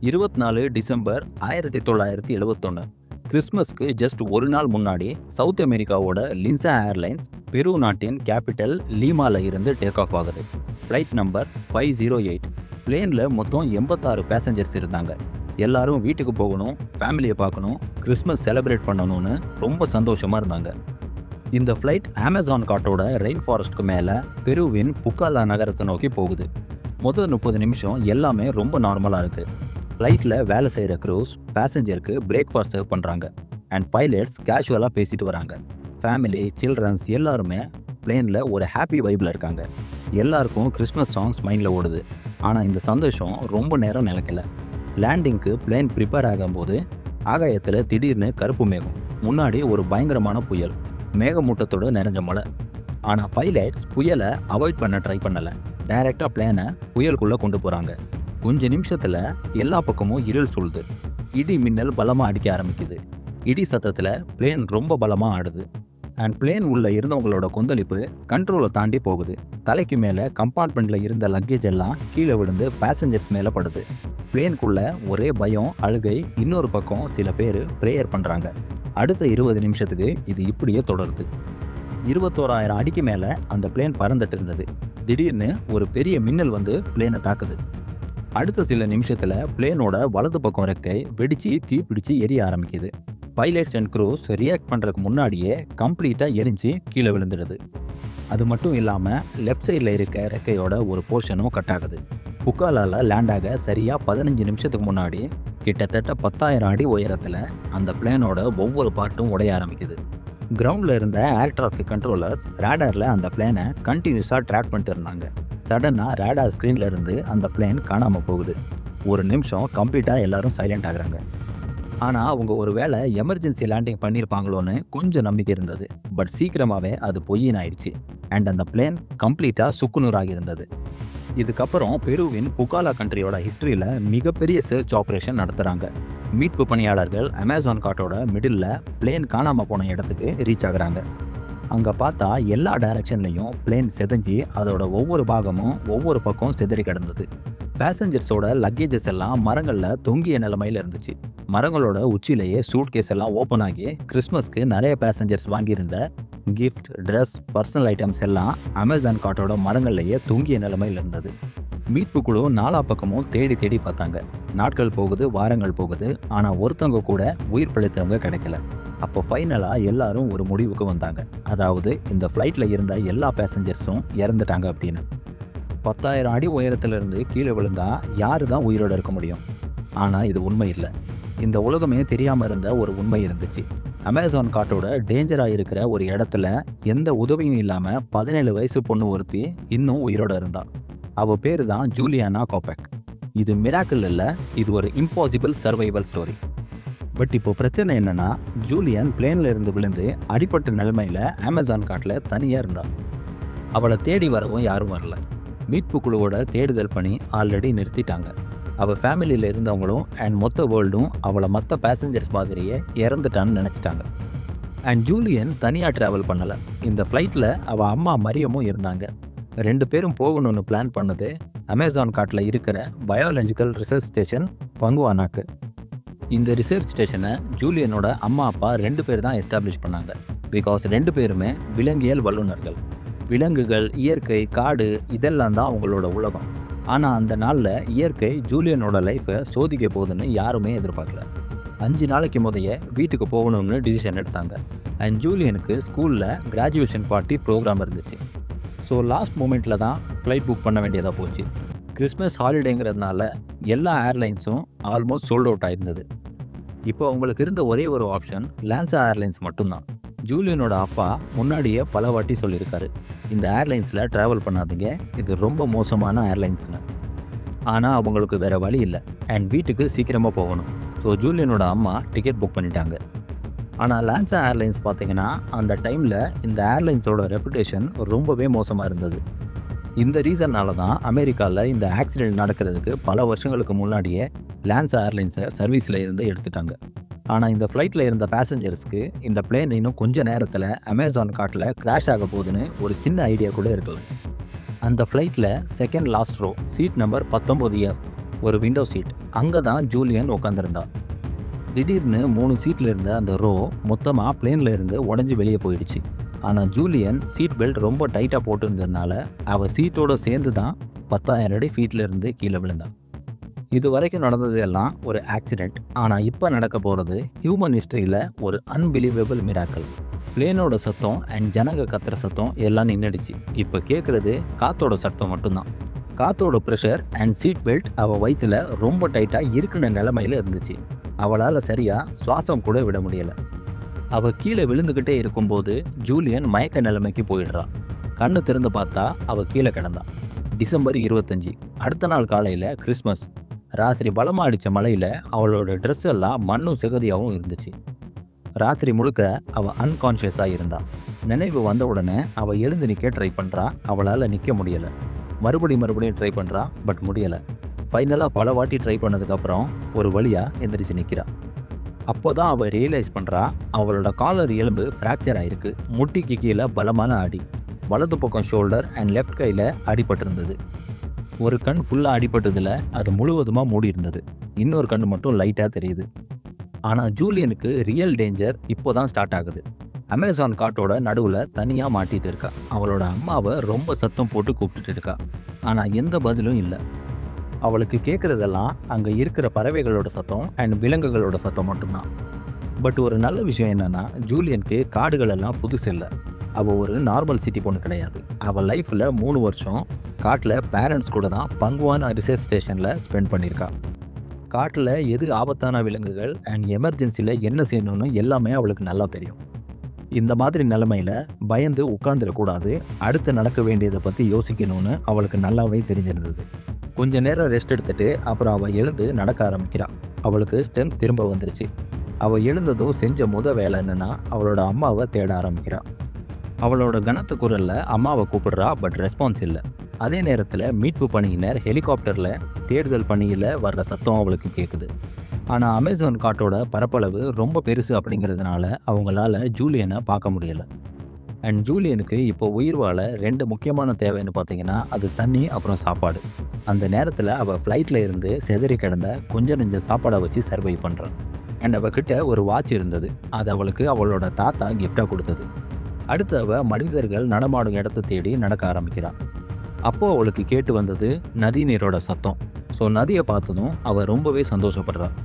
இருபத்தி நாலு டிசம்பர் ஆயிரத்தி தொள்ளாயிரத்தி எழுபத்தொன்று கிறிஸ்மஸ்க்கு ஜஸ்ட் ஒரு நாள் முன்னாடி சவுத் அமெரிக்காவோட லின்சா ஏர்லைன்ஸ் பெரு நாட்டின் கேபிட்டல் லீமால இருந்து டேக் ஆஃப் ஆகுது. Flight number five zero eight பிளேனில் மொத்தம் எண்பத்தாறு பேசஞ்சர்ஸ் இருந்தாங்க. எல்லாரும் வீட்டுக்கு போகணும் ஃபேமிலியை பார்க்கணும் கிறிஸ்மஸ் செலிப்ரேட் பண்ணணும்னு ரொம்ப சந்தோஷமாக இருந்தாங்க. இந்த ஃப்ளைட் அமேசான் காட்டோட ரெயின் ஃபாரஸ்ட்க்கு மேலே பெருவின் புக்காலா நகரத்தை நோக்கி போகுது. முதல் முப்பது நிமிஷம் எல்லாமே ரொம்ப நார்மலாக இருக்குது ஃப்ளைட்டில் வேலை செய்கிற க்ரூஸ் பேசஞ்சருக்கு பிரேக்ஃபாஸ்ட் சர்வ் பண்ணுறாங்க அண்ட் பைலட்ஸ் கேஷுவலாக பேசிட்டு வராங்க. ஃபேமிலி சில்ட்ரன்ஸ் எல்லாருமே பிளேனில் ஒரு ஹாப்பி வைப்பில் இருக்காங்க. எல்லாருக்கும் கிறிஸ்மஸ் சாங்ஸ் மைண்டில் ஓடுது. ஆனால் இந்த சந்தோஷம் ரொம்ப நேரம் நிலைக்கல. லேண்டிங்க்கு பிளேன் ப்ரிப்பேர் ஆகும்போது ஆகாயத்தில் திடீர்னு கருப்பு மேகம். முன்னாடி ஒரு பயங்கரமான புயல். மேகமூட்டத்தோடு நிறைஞ்ச மழை. ஆனால் பைலட்ஸ் புயலை அவாய்ட் பண்ண ட்ரை பண்ணலை. டைரெக்டாக பிளேனை புயலுக்குள்ளே கொண்டு போகிறாங்க கொஞ்ச நிமிஷத்தில் எல்லா பக்கமும் இருள் சொல்லுது இடி மின்னல் பலமாக அடிக்க ஆரம்பிக்குது. இடி சத்தத்தில் பிளேன் ரொம்ப பலமாக ஆடுது. அண்ட் பிளேன் உள்ள இருந்தவங்களோட கொந்தளிப்பு கண்ட்ரோலை தாண்டி போகுது. தலைக்கு மேலே கம்பார்ட்மெண்ட்டில் இருந்த லக்கேஜ் எல்லாம் கீழே விழுந்து பேசஞ்சர்ஸ் மேலே படுது. பிளேனுக்குள்ள ஒரே பயம் அழுகை இன்னொரு பக்கம் சில பேர் ப்ரேயர் பண்ணுறாங்க அடுத்த இருபது நிமிஷத்துக்கு இது இப்படியே தொடருது. இருபத்தோராயிரம் அடிக்கு மேலே அந்த பிளேன் பறந்துட்டு இருந்தது. திடீர்னு ஒரு பெரிய மின்னல் வந்து பிளேனை தாக்குது. அடுத்த சில நிமிஷத்தில் பிளேனோட வலது பக்கம் ரெக்கை வெடித்து தீப்பிடிச்சு எரிய ஆரம்பிக்குது. பைலட்ஸ் அண்ட் க்ரூஸ் ரியாக்ட் பண்ணுறதுக்கு முன்னாடியே கம்ப்ளீட்டாக எரிஞ்சு கீழே விழுந்துடுது. அது மட்டும் இல்லாமல் லெஃப்ட் சைடில் இருக்க ரெக்கையோட ஒரு போர்ஷனும் கட் ஆகுது. புக்காலால் லேண்ட் ஆக சரியாக பதினஞ்சு நிமிஷத்துக்கு முன்னாடி கிட்டத்தட்ட பத்தாயிரம் அடி உயரத்தில் அந்த பிளேனோட ஒவ்வொரு பார்ட்டும் உடைய ஆரம்பிக்குது. கிரவுண்டில் இருந்த ஏர் டிராஃபிக் கண்ட்ரோலர்ஸ் ரேடரில் அந்த பிளேனை கண்டினியூஸாக ட்ராக் பண்ணிட்டு இருந்தாங்க. சடனாக ரேடார் ஸ்க்ரீனில் இருந்து அந்த பிளேன் காணாமல் போகுது. ஒரு நிமிஷம் கம்ப்ளீட்டாக எல்லோரும் சைலண்ட் ஆகுறாங்க. ஆனால் அவங்க ஒரு வேளை எமர்ஜென்சி லேண்டிங் பண்ணியிருப்பாங்களோன்னு கொஞ்சம் நம்பிக்கை இருந்தது. பட் சீக்கிரமாகவே அது பொய்யின் ஆயிடுச்சு. அண்ட் அந்த பிளேன் கம்ப்ளீட்டாக சுக்குநூறாகி இருந்தது. இதுக்கப்புறம் பெருவின் புகாலா கண்ட்ரியோட ஹிஸ்ட்ரியில் மிகப்பெரிய சர்ச் ஆப்ரேஷன் நடத்துகிறாங்க மீட்பு பணியாளர்கள் அமேசான் காட்டோட மிடில் பிளேன் காணாமல் போன இடத்துக்கு ரீச் ஆகுறாங்க. அங்கே பார்த்தா எல்லா டைரக்ஷன்லையும் பிளேன் செதஞ்சு அதோட ஒவ்வொரு பாகமும் ஒவ்வொரு பக்கம் சிதறி கிடந்தது. பேசஞ்சர்ஸோட லக்கேஜஸ் எல்லாம் மரங்களில் தொங்கிய நிலைமையில் இருந்துச்சு. மரங்களோட உச்சியிலேயே சூட் கேஸ் எல்லாம் ஓப்பன் ஆகி கிறிஸ்மஸ்க்கு நிறைய பேசஞ்சர்ஸ் வாங்கியிருந்த கிஃப்ட் ட்ரெஸ் பர்சனல் ஐட்டம்ஸ் எல்லாம் அமேசான் காட்டோட மரங்கள்லேயே தொங்கிய நிலைமையில் இருந்தது. மீட்பு குழு நாலா பக்கமும் தேடி தேடி பார்த்தாங்க. நாட்கள் போகுது வாரங்கள் போகுது. ஆனால் ஒருத்தவங்க கூட உயிர் பிழைத்தவங்க கிடைக்கல. அப்போ ஃபைனலாக எல்லாரும் ஒரு முடிவுக்கு வந்தாங்க. அதாவது இந்த ஃப்ளைட்டில் இருந்த எல்லா பேசஞ்சர்ஸும் இறந்துட்டாங்க அப்படின்னு. பத்தாயிரம் அடி உயரத்திலிருந்து கீழே விழுந்தால் யாரு தான் உயிரோட இருக்க முடியும்? ஆனால் இது உண்மை இல்லை. இந்த உலகமே தெரியாமல் இருந்த ஒரு உண்மை இருந்துச்சு. அமேசான் காட்டோட டேஞ்சராக இருக்கிற ஒரு இடத்துல எந்த உதவியும் இல்லாமல் பதினேழு வயசு பொண்ணு ஒருத்தி இன்னும் உயிரோட இருந்தாள் அவள் பேர் தான் ஜூலியானா கோபெக் இது மிராக்கிள் இல்லை இது ஒரு இம்பாசிபிள் சர்வைவல் ஸ்டோரி பட் இப்போ பிரச்சனை என்னன்னா ஜூலியன் பிளேன்ல இருந்து விழுந்து அடிப்பட்ட நிலைமையில் அமேசான் காட்டில் தனியாக இருந்தாள் அவளை தேடி வரவும் யாரும் வரல. மீட்பு குழுவோட தேடுதல் பணி ஆல்ரெடி நிறுத்திட்டாங்க. அவள் ஃபேமிலியில் இருந்தவங்களும் அண்ட் மொத்த வேர்ல்டும் அவளை மற்ற பேசஞ்சர்ஸ் மாதிரியே இறந்துட்டான்னு நினச்சிட்டாங்க. அண்ட் ஜூலியன் தனியாக ட்ராவல் பண்ணலை. இந்த ஃப்ளைட்டில் அவள் அம்மா மரியமும் இருந்தாங்க. ரெண்டு பேரும் போகணும்னு பிளான் பண்ணது அமேசான் காட்டில் இருக்கிற பயாலஜிக்கல் ரிசர்ச் ஸ்டேஷன் பங்குவானாக்கு. இந்த ரிசர்ச் ஸ்டேஷனை ஜூலியனோட அம்மா அப்பா ரெண்டு பேர் தான் எஸ்டாப்ளிஷ் பண்ணாங்க. பிகாஸ் ரெண்டு பேருமே விலங்கியல் வல்லுநர்கள். விலங்குகள் இயற்கை காடு இதெல்லாம் தான் அவங்களோட உலகம். ஆனால் அந்த நாளில் இயற்கை ஜூலியனோட லைஃப்பை சோதிக்க போகுதுன்னு யாருமே எதிர்பார்க்கல. அஞ்சு நாளைக்கு முதைய வீட்டுக்கு போகணும்னு டிசிஷன் எடுத்தாங்க. அண்ட் ஜூலியனுக்கு ஸ்கூலில் கிராஜுவேஷன் பார்ட்டி ப்ரோக்ராம் இருந்துச்சு. ஸோ லாஸ்ட் மூமெண்ட்டில் தான் ஃப்ளைட் புக் பண்ண வேண்டியதாக போச்சு. கிறிஸ்மஸ் ஹாலிடேங்கிறதுனால எல்லா ஏர்லைன்ஸும் ஆல்மோஸ்ட் சோல்ட் அவுட் ஆயிருந்தது. இப்போ அவங்களுக்கு இருந்த ஒரே ஒரு ஆப்ஷன் லான்சா ஏர்லைன்ஸ் மட்டும்தான். ஜூலியனோட அப்பா முன்னாடியே பல வாட்டி சொல்லியிருக்காரு இந்த ஏர்லைன்ஸில் ட்ராவல் பண்ணாதீங்க இது ரொம்ப மோசமான ஏர்லைன்ஸ்னு ஆனால் அவங்களுக்கு வேறு வழி இல்லை அண்ட் வீட்டுக்கு சீக்கிரமாக போகணும். ஸோ ஜூலியனோட அம்மா டிக்கெட் புக் பண்ணிட்டாங்க. ஆனால் லான்சா ஏர்லைன்ஸ் பார்த்தீங்கன்னா அந்த டைமில் இந்த ஏர்லைன்ஸோட ரெப்புடேஷன் ரொம்பவே மோசமாக இருந்தது. இந்த ரீசன்னால தான் அமெரிக்காவில் இந்த ஆக்சிடென்ட் நடக்கிறதுக்கு பல வருஷங்களுக்கு முன்னாடியே லான்ஸ் ஏர்லைன்ஸை சர்வீஸில் இருந்து எடுத்துட்டாங்க. ஆனால் இந்த ஃப்ளைட்டில் இருந்த பேசஞ்சர்ஸ்க்கு இந்த பிளேன் இன்னும் கொஞ்ச நேரத்தில் அமேசான் காட்டில் கிராஷ் ஆக போகுதுன்னு ஒரு சின்ன ஐடியா கூட இருக்குது அந்த ஃப்ளைட்டில் second last row seat number பத்தொம்போது ஏ ஒரு விண்டோ சீட் அங்கே தான் ஜூலியன் உட்காந்துருந்தா திடீர்னு மூணு சீட்டில் இருந்த அந்த ரோ மொத்தமாக பிளேனில் இருந்து உடஞ்சி வெளியே போயிடுச்சு. ஆனால் ஜூலியன் சீட் பெல்ட் ரொம்ப டைட்டாக போட்டுருந்ததுனால அவள் சீட்டோட சேர்ந்து தான் பத்தாயிரம் அடி ஃபீட்லேருந்து கீழே விழுந்தான் இது வரைக்கும் நடந்தது எல்லாம் ஒரு ஆக்சிடெண்ட் ஆனால் இப்போ நடக்க போகிறது ஹியூமன் ஹிஸ்டரியில் ஒரு அன்பிலீவபிள் மிராக்கல் பிளேனோட சத்தம் அண்ட் ஜனங்க கத்துற சத்தம் எல்லாம் நின்றுடுச்சு இப்போ கேட்குறது காத்தோட சத்தம் மட்டும்தான். காத்தோட ப்ரெஷர் அண்ட் சீட் பெல்ட் அவள் வயிற்றுல ரொம்ப டைட்டாக இருக்கிற நிலமையில இருந்துச்சு. அவளால் சரியாக சுவாசம் கூட விட முடியலை. அவள் கீழே விழுந்துக்கிட்டே இருக்கும்போது ஜூலியன் மயக்க நிலைமைக்கு போயிடுறான். கண்ணு திறந்து பார்த்தா அவள் கீழே கிடந்தான் டிசம்பர் இருபத்தஞ்சி அடுத்த நாள் காலையில் கிறிஸ்மஸ் ராத்திரி பலமாக அடித்த மழையில் அவளோட ட்ரெஸ் எல்லாம் மண்ணும் சிகதியாகவும் இருந்துச்சு. ராத்திரி முழுக்க அவள் அன்கான்ஷியஸாக இருந்தாள் நினைவு வந்த உடனே அவள் எழுந்து நிற்க ட்ரை பண்ணுறா அவளால் நிற்க முடியலை. மறுபடியும் மறுபடியும் ட்ரை பண்ணுறா பட் முடியலை. ஃபைனலாக பல வாட்டி ட்ரை பண்ணதுக்கப்புறம் ஒரு வழியாக எந்திரிச்சு நிற்கிறாள் அப்போ தான் அவள் ரியலைஸ் பண்ணுறா அவளோட காலர் எலும்பு ஃப்ராக்சர் ஆயிருக்கு. முட்டிக்கு கீழே பலமான அடி. வலது பக்கம் ஷோல்டர் அண்ட் லெஃப்ட் கையில் அடிபட்டிருந்தது. ஒரு கண் ஃபுல்லாக அடிபட்டதில் அது முழுவதுமாக மூடி இருந்தது இன்னொரு கண் மட்டும் லைட்டாக தெரியுது. ஆனால் ஜூலியனுக்கு ரியல் டேஞ்சர் இப்போ தான் ஸ்டார்ட் ஆகுது. அமேசான் காட்டோட நடுவில் தனியாக மாட்டிகிட்டு இருக்கா. அவளோட அம்மாவை ரொம்ப சத்தம் போட்டு கூப்பிட்டுட்டு இருக்கா. ஆனால் எந்த பதிலும் இல்லை. அவளுக்கு கேட்குறதெல்லாம் அங்கே இருக்கிற பறவைகளோட சத்தம் அண்ட் விலங்குகளோட சத்தம் மட்டும்தான். பட் ஒரு நல்ல விஷயம் என்னென்னா ஜூலியனுக்கு காடுகள் எல்லாம் புதுசு இல்லை. அவள் ஒரு நார்மல் சிட்டி பொண்ணு கிடையாது. அவள் லைஃப்பில் மூணு வருஷம் காட்டில் பேரண்ட்ஸ் கூட தான் பங்குவான ரிசர்ச் ஸ்டேஷனில் ஸ்பெண்ட் பண்ணியிருக்கா காட்டில் எது ஆபத்தான விலங்குகள் அண்ட் எமர்ஜென்சியில் என்ன செய்யணும்னு எல்லாமே அவளுக்கு நல்லா தெரியும். இந்த மாதிரி நிலமையில் பயந்து உட்காந்துடக்கூடாது அடுத்து நடக்க வேண்டியதை பற்றி யோசிக்கணும்னு அவளுக்கு நல்லாவே தெரிஞ்சிருந்தது. கொஞ்ச நேரம் ரெஸ்ட் எடுத்துட்டு அப்புறம் அவள் எழுந்து நடக்க ஆரம்பிக்கிறாள் அவளுக்கு ஸ்ட்ரென்த் திரும்ப வந்துருச்சு. அவள் எழுந்ததும் செஞ்ச முத வேலை என்னன்னா அவளோட அம்மாவை தேட ஆரம்பிக்கிறாள் அவளோட கனத்து குரலில் அம்மாவை கூப்பிடுறா பட் ரெஸ்பான்ஸ் இல்லை. அதே நேரத்தில் மீட்பு பணியினர் ஹெலிகாப்டரில் தேடுதல் பணியில் வர்ற சத்தம் அவளுக்கு கேட்குது ஆனால் அமேசான் காட்டோட பரப்பளவு ரொம்ப பெருசு அப்படிங்கிறதுனால அவங்களால ஜூலியனை பார்க்க முடியலை. அண்ட் ஜூலியனுக்கு இப்போ உயிர் வாழ ரெண்டு முக்கியமான தேவைன்னு பார்த்தீங்கன்னா அது தண்ணி அப்புறம் சாப்பாடு. அந்த நேரத்தில் அவள் ஃப்ளைட்டில் இருந்து செதறி கிடந்த கொஞ்சம் நெஞ்ச சாப்பாடை வச்சு சர்வை பண்ணுறான் அண்ட் அவகிட்ட ஒரு வாட்ச் இருந்தது. அது அவளுக்கு அவளோட தாத்தா கிஃப்டாக கொடுத்தது. அடுத்து அவள் மனிதர்கள் நடமாடும் இடத்த தேடி நடக்க ஆரம்பிக்கிறாள் அப்போது அவளுக்கு கேட்டு வந்தது நதி நீரோட சத்தம். ஸோ நதியை பார்த்ததும் அவள் ரொம்பவே சந்தோஷப்படுறான்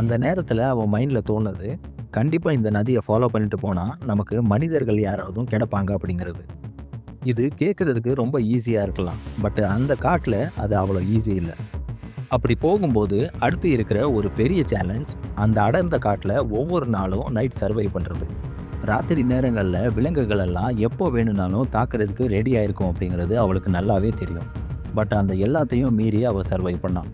அந்த நேரத்தில் அவள் மைண்டில் தோணுது கண்டிப்பாக இந்த நதியை ஃபாலோ பண்ணிட்டு போனால் நமக்கு மனிதர்கள் யாராவதும் கிடப்பாங்க அப்படிங்கிறது. இது கேட்குறதுக்கு ரொம்ப ஈஸியாக இருக்கலாம். பட் அந்த காட்டில் அது அவ்வளோ ஈஸி இல்லை. அப்படி போகும்போது அடுத்து இருக்கிற ஒரு பெரிய சேலஞ்ச் அந்த அடர்ந்த காட்டில் ஒவ்வொரு நாளும் நைட் சர்வை பண்ணுறது ராத்திரி நேரங்களில் விலங்குகள் எல்லாம் எப்போ வேணும்னாலும் தாக்குறதுக்கு ரெடி இருக்கும் அப்படிங்கிறது அவளுக்கு நல்லாவே தெரியும். பட் அந்த எல்லாத்தையும் மீறி அவள் சர்வை பண்ணான்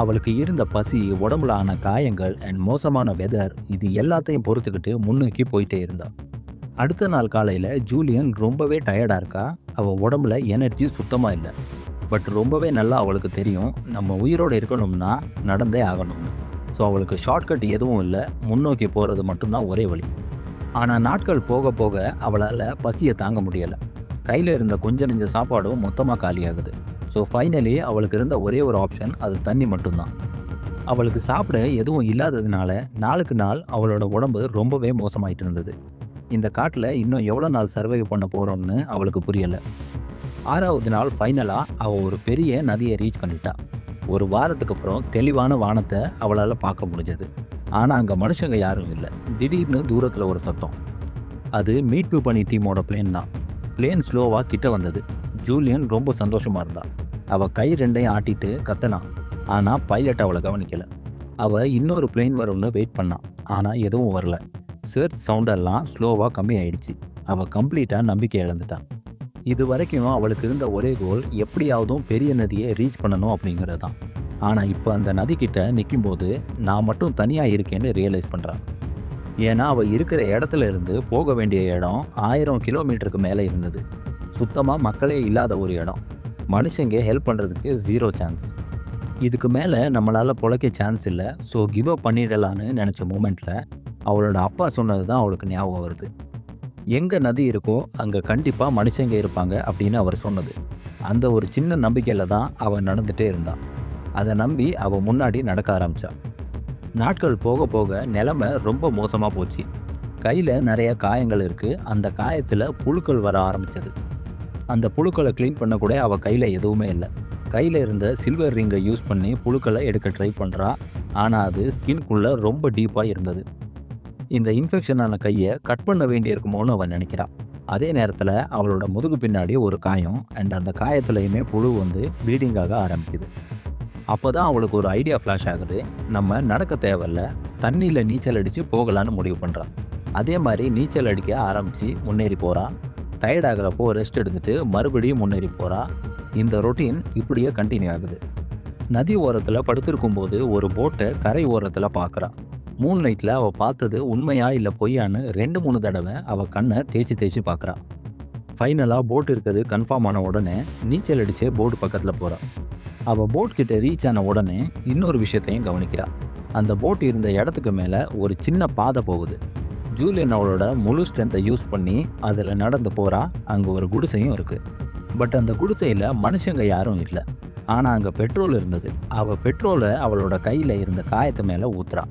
அவளுக்கு இருந்த பசி உடம்புல ஆன காயங்கள் அண்ட் மோசமான வெதர் இது எல்லாத்தையும் பொறுத்துக்கிட்டு முன்னோக்கி போயிட்டே இருந்தா. அடுத்த நாள் காலையில் ஜூலியன் ரொம்பவே டயர்டாக இருக்கா? அவள் உடம்புல எனர்ஜி சுத்தமாக இல்லை. பட் ரொம்பவே நல்லா அவளுக்கு தெரியும். நம்ம உயிரோடு இருக்கணும்னா நடந்தே ஆகணும்னு ஸோ அவளுக்கு ஷார்ட்கட் எதுவும் இல்லை. முன்னோக்கி போகிறது மட்டும்தான் ஒரே வழி. ஆனால் நாட்கள் போக போக அவளால் பசியை தாங்க முடியலை. கையில் இருந்த கொஞ்ச நெஞ்ச சாப்பாடும் மொத்தமாக காலியாகுது. ஸோ ஃபைனலி அவளுக்கு இருந்த ஒரே ஒரு ஆப்ஷன் அது தண்ணி மட்டும்தான். அவளுக்கு சாப்பிட எதுவும் இல்லாததுனால நாளுக்கு நாள் அவளோட உடம்பு ரொம்பவே மோசமாயிட்டு இருந்தது. இந்த காட்டில் இன்னும் எவ்வளோ நாள் சர்வை பண்ண போகிறோம்னு அவளுக்கு புரியலை. ஆறாவது நாள் ஃபைனலாக அவள் ஒரு பெரிய நதியை ரீச் பண்ணிட்டா. ஒரு வாரத்துக்கு அப்புறம் தெளிவான வானத்தை அவளால் பார்க்க முடிஞ்சது. ஆனால் அங்கே மனுஷங்க யாரும் இல்லை. திடீர்னு தூரத்தில் ஒரு சத்தம். அது மீட்பு பண்ணி டீமோட பிளேன் தான். பிளேன் ஸ்லோவாக கிட்ட வந்தது. ஜூலியன் ரொம்ப சந்தோஷமாக இருந்தாள் அவள் கை ரெண்டையும் ஆட்டிட்டு கத்தனான் ஆனால் பைலட் அவளை கவனிக்கல. அவள் இன்னொரு பிளேன் வரும்னு வெயிட் பண்ணான் ஆனால் எதுவும் வரல. சர்ச் சவுண்டெல்லாம் ஸ்லோவாக கம்மி ஆயிடுச்சு. அவள் கம்ப்ளீட்டாக நம்பிக்கை இழந்துட்டான் இது வரைக்கும் அவளுக்கு இருந்த ஒரே கோல் எப்படியாவதும் பெரிய நதியை ரீச் பண்ணணும் அப்படிங்கிறது தான். ஆனால் இப்போ அந்த நதிக்கிட்ட நிற்கும்போது நான் மட்டும் தனியாக இருக்கேன்னு ரியலைஸ் பண்ணுறான் ஏன்னா அவள் இருக்கிற இடத்துல இருந்து போக வேண்டிய இடம் ஆயிரம் கிலோமீட்டருக்கு மேலே இருந்தது. சுத்தமாக மக்களே இல்லாத ஒரு இடம். மனுஷங்க ஹெல்ப் பண்ணுறதுக்கு ஜீரோ சான்ஸ் இதுக்கு மேலே நம்மளால் பிழைக்க சான்ஸ் இல்லை. ஸோ கிவ் அப் பண்ணிடலான்னு நினச்ச மூமெண்ட்டில் அவளோட அப்பா சொன்னது தான் அவளுக்கு ஞாபகம் வருது. எங்கே நதி இருக்கோ அங்கே கண்டிப்பாக மனுஷங்க இருப்பாங்க அப்படின்னு அவர் சொன்னது. அந்த ஒரு சின்ன நம்பிக்கையில் தான் அவள் நடந்துகிட்டே இருந்தான். அதை நம்பி அவள் முன்னாடி நடக்க ஆரம்பித்தான் நாட்கள் போக போக நிலமை ரொம்ப மோசமாக போச்சு. கையில் நிறைய காயங்கள் இருக்குது அந்த காயத்தில் புழுக்கள் வர ஆரம்பித்தது அந்த புழுக்களை க்ளீன் பண்ண கூட அவள் கையில் எதுவுமே இல்லை. கையில் இருந்த சில்வர் ரிங்கை யூஸ் பண்ணி புழுக்களை எடுக்க ட்ரை பண்ணுறா ஆனால் அது ஸ்கின்குள்ளே ரொம்ப டீப்பாக இருந்தது. இந்த இன்ஃபெக்ஷனான கையை கட் பண்ண வேண்டியிருக்குமோன்னு அவன் நினைக்கிறான் அதே நேரத்தில் அவளோட முதுகு பின்னாடி ஒரு காயம் அண்ட் அந்த காயத்துலையுமே புழு வந்து ப்ளீடிங்காக ஆரம்பிக்குது. அப்போ தான் அவளுக்கு ஒரு ஐடியா ஃப்ளாஷ் ஆகுது. நம்ம நடக்க தேவையில்ல தண்ணியில் நீச்சல் அடித்து போகலான்னு முடிவு பண்ணுறான் அதே மாதிரி நீச்சல் அடிக்க ஆரம்பித்து முன்னேறி போகிறான் டயர்ட் ஆகிறப்போ ரெஸ்ட் எடுத்துட்டு மறுபடியும் முன்னேறி போகிறா இந்த ரொட்டீன் இப்படியே கண்டினியூ ஆகுது. நதி ஓரத்தில் படுத்திருக்கும்போது ஒரு போட்டை கரை ஓரத்தில் பார்க்குறா மூணு நைட்டில் அவள் பார்த்தது உண்மையா இல்லை பொய்யான்னு ரெண்டு மூணு தடவை அவள் கண்ணை தேய்ச்சி தேய்ச்சி பார்க்குறா ஃபைனலாக போட் இருக்கிறது கன்ஃபார்ம் ஆன உடனே நீச்சல் அடித்து போர்டு பக்கத்தில் போகிறாள் அவள் போட் கிட்ட ரீச் ஆன உடனே இன்னொரு விஷயத்தையும் கவனிக்கிறாள் அந்த போட் இருந்த இடத்துக்கு மேலே ஒரு சின்ன பாதை போகுது. ஜூலியன் அவளோட முழு ஸ்ட்ரென்த்தை யூஸ் பண்ணி அதில் நடந்து போகிறா அங்கே ஒரு குடிசையும் இருக்குது பட் அந்த குடிசையில் மனுஷங்க யாரும் இல்லை. ஆனால் அங்கே பெட்ரோல் இருந்தது. அவள் பெட்ரோலை அவளோட கையில் இருந்த காயத்து மேலே ஊத்துறா.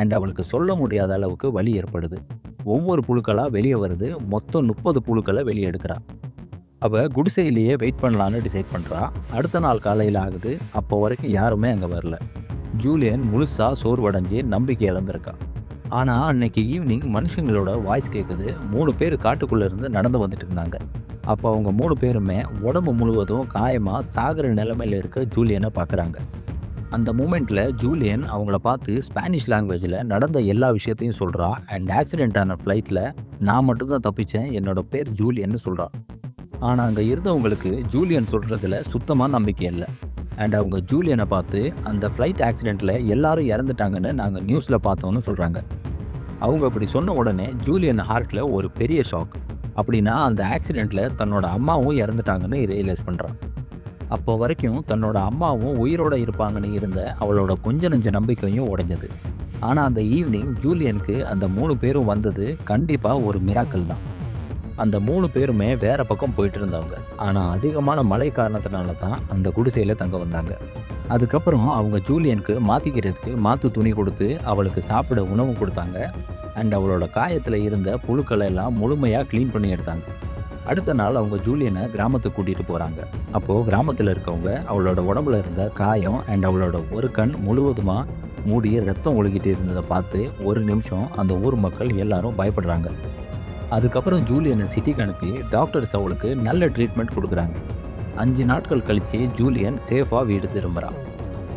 அண்ட் அவளுக்கு சொல்ல முடியாத அளவுக்கு வலி ஏற்படுது. ஒவ்வொரு புழுக்களாக வெளியே வருது. மொத்தம் முப்பது புழுக்களை வெளியே எடுக்கிறா. அவள் குடிசையிலேயே வெயிட் பண்ணலான்னு டிசைட் பண்ணுறா அடுத்த நாள் காலையில் ஆகுது. அப்போ வரைக்கும் யாருமே அங்கே வரல. ஜூலியன் முழுசாக சோர்வடைஞ்சு நம்பிக்கை இழந்திருக்கா. ஆனால் அன்னைக்கு ஈவினிங் மனுஷங்களோட வாய்ஸ் கேட்குது மூணு பேர் காட்டுக்குள்ளே இருந்து நடந்து வந்துட்டு இருந்தாங்க. அப்போ அவங்க மூணு பேருமே உடம்பு முழுவதும் காயமாக சாகிற நிலைமையில் இருக்க ஜூலியனை பார்க்குறாங்க அந்த மூமெண்ட்டில் ஜூலியன் அவங்கள பார்த்து ஸ்பானிஷ் லாங்குவேஜில் நடந்த எல்லா விஷயத்தையும் சொல்கிறா அண்ட் ஆக்சிடென்ட் ஆன ஃப்ளைட்டில் நான் மட்டும்தான் தப்பிச்சேன் என்னோட பேர் ஜூலியன்னு சொல்கிறா ஆனால் அங்கே இருந்தவங்களுக்கு ஜூலியன் சொல்கிறதுல சுத்தமாக நம்பிக்கை இல்லை. அண்ட் அவங்க ஜூலியனை பார்த்து அந்த ஃப்ளைட் ஆக்சிடெண்ட்டில் எல்லாரும் இறந்துட்டாங்கன்னு நாங்கள் நியூஸில் பார்த்தோன்னு சொல்கிறாங்க அவங்க அப்படி சொன்ன உடனே ஜூலியன் ஹார்ட்டில் ஒரு பெரிய ஷாக் அப்படின்னா அந்த ஆக்சிடெண்ட்டில் தன்னோட அம்மாவும் இறந்துட்டாங்கன்னு ரியலைஸ் பண்ணுறான் அப்போ வரைக்கும் தன்னோட அம்மாவும் உயிரோடு இருப்பாங்கன்னு இருந்த அவளோட கொஞ்ச நெஞ்ச நம்பிக்கையும் உடைஞ்சது. ஆனால் அந்த ஈவினிங் ஜூலியனுக்கு அந்த மூணு பேரும் வந்தது கண்டிப்பாக ஒரு மிராக்கல் தான். அந்த மூணு பேருமே வேறு பக்கம் போயிட்டு இருந்தவங்க ஆனால் அதிகமான மழை காரணத்தினால தான் அந்த குடிசையில் தங்க வந்தாங்க. அதுக்கப்புறம் அவங்க ஜூலியனுக்கு மாற்றிக்கிறதுக்கு மாற்று துணி கொடுத்து அவளுக்கு சாப்பிட உணவு கொடுத்தாங்க. அண்ட் அவளோட காயத்தில் இருந்த புழுக்களை எல்லாம் முழுமையாக க்ளீன் பண்ணி எடுத்தாங்க. அடுத்த நாள் அவங்க ஜூலியனை கிராமத்துக்கு கூட்டிகிட்டு போகிறாங்க அப்போது கிராமத்தில் இருக்கவங்க அவளோட உடம்புல இருந்த காயம் அண்ட் அவளோட ஒரு கண் முழுவதுமாக மூடி ரத்தம் ஒழுகிட்டு இருந்ததை பார்த்து ஒரு நிமிஷம் அந்த ஊர் மக்கள் எல்லாரும் பயப்படுறாங்க. அதுக்கப்புறம் ஜூலியனை சிட்டிக்கு அனுப்பி டாக்டர்ஸ் அவளுக்கு நல்ல ட்ரீட்மெண்ட் கொடுக்குறாங்க. அஞ்சு நாட்கள் கழித்து ஜூலியன் சேஃபாக வீடு திரும்புகிறான்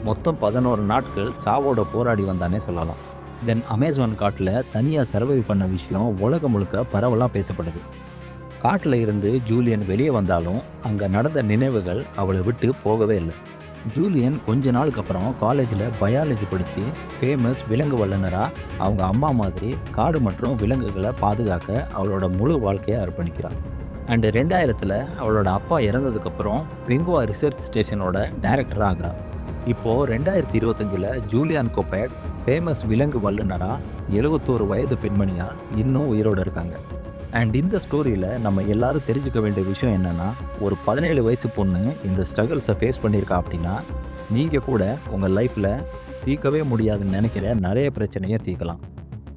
மொத்தம் பதினோரு நாட்கள் சாவோட போராடி வந்தானே சொல்லலாம். தென் அமேசான் காட்டில் தனியாக சர்வை பண்ண விஷயம் உலகம் முழுக்க பரவலாக பேசப்படுது. காட்டில் இருந்து ஜூலியன் வெளியே வந்தாலும் அங்கே நடந்த நினைவுகள் அவளை விட்டு போகவே இல்லை. ஜூலியன் கொஞ்ச நாளுக்கு அப்புறம் காலேஜில் பயாலஜி படித்து ஃபேமஸ் விலங்கு வல்லுநராக அவங்க அம்மா மாதிரி காடு மற்றும் விலங்குகளை பாதுகாக்க அவளோட முழு வாழ்க்கையை அர்ப்பணிக்கிறார். அண்டு ரெண்டாயிரத்தில் அவளோட அப்பா இறந்ததுக்கப்புறம் பெங்குவா ரிசர்ச் ஸ்டேஷனோட டைரக்டராக ஆகிறார். இப்போது ரெண்டாயிரத்தி இருபத்தஞ்சில் ஜூலியான் கோபேக் ஃபேமஸ் விலங்கு வல்லுநராக எழுபத்தோரு வயது பெண்மணியாக இன்னும் உயிரோடு இருக்காங்க. அண்ட் இந்த ஸ்டோரியில் நம்ம எல்லாரும் தெரிஞ்சுக்க வேண்டிய விஷயம் என்னென்னா ஒரு பதினேழு வயசு பொண்ணு இந்த ஸ்ட்ரகிள்ஸை ஃபேஸ் பண்ணியிருக்கா அப்படின்னா நீங்கள் கூட உங்கள் லைஃப்பில் தீர்க்கவே முடியாதுன்னு நினைக்கிற நிறைய பிரச்சனையை தீர்க்கலாம்.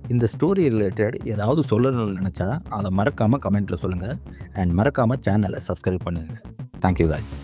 இந்த ஸ்டோரி ரிலேட்டட் ஏதாவது சொல்லணும்னு நினச்சா அதை மறக்காமல் கமெண்ட்டில் சொல்லுங்கள் அண்ட் மறக்காமல் சேனலை சப்ஸ்கிரைப் பண்ணுங்கள் தேங்க்யூ காய்ஸ்